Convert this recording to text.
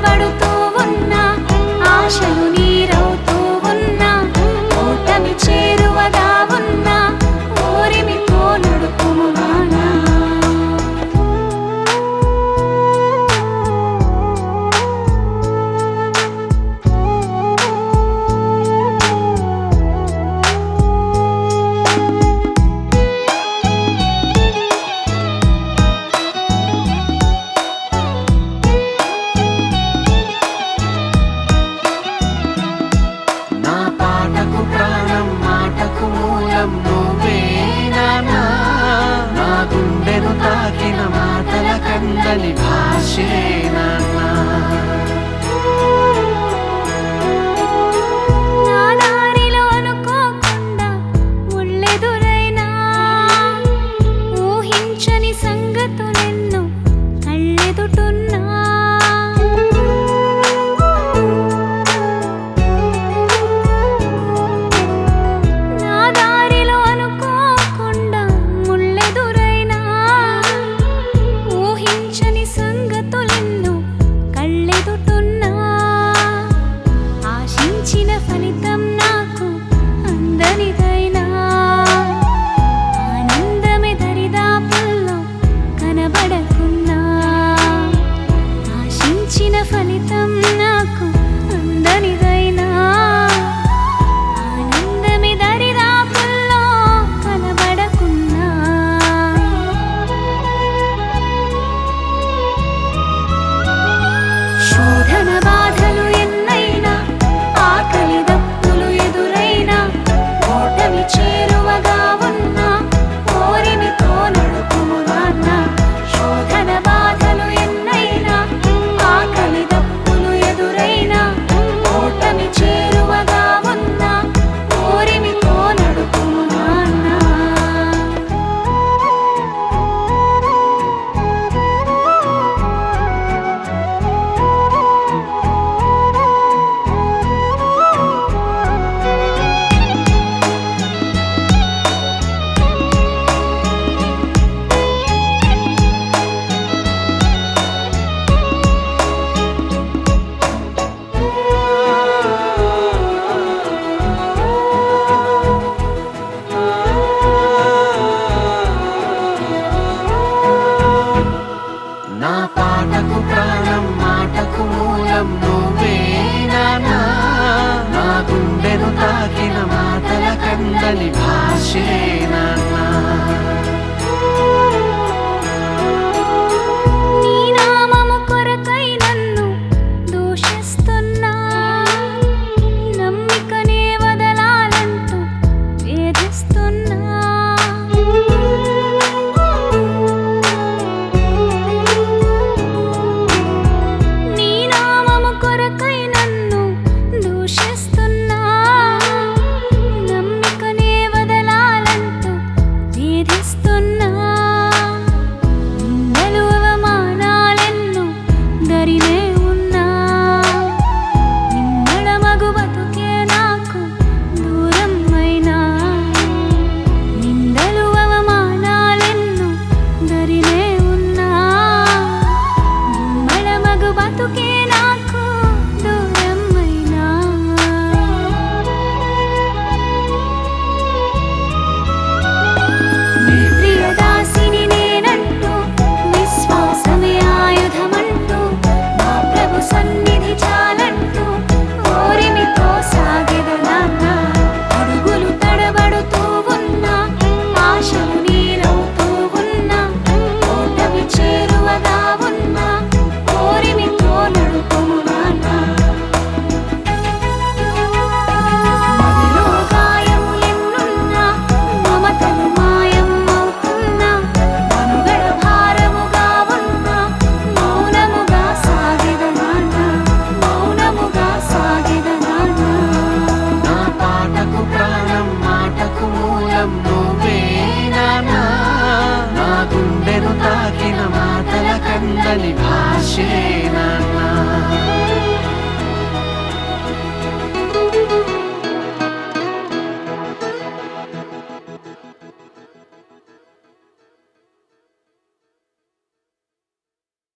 barato నేను తాకిన మాటల కందని భాషేనా? నా పాటకు ప్రాణం మాటకు మూలం నువ్వే నా గుండెను తాకిన మాటల కందని భాషేనా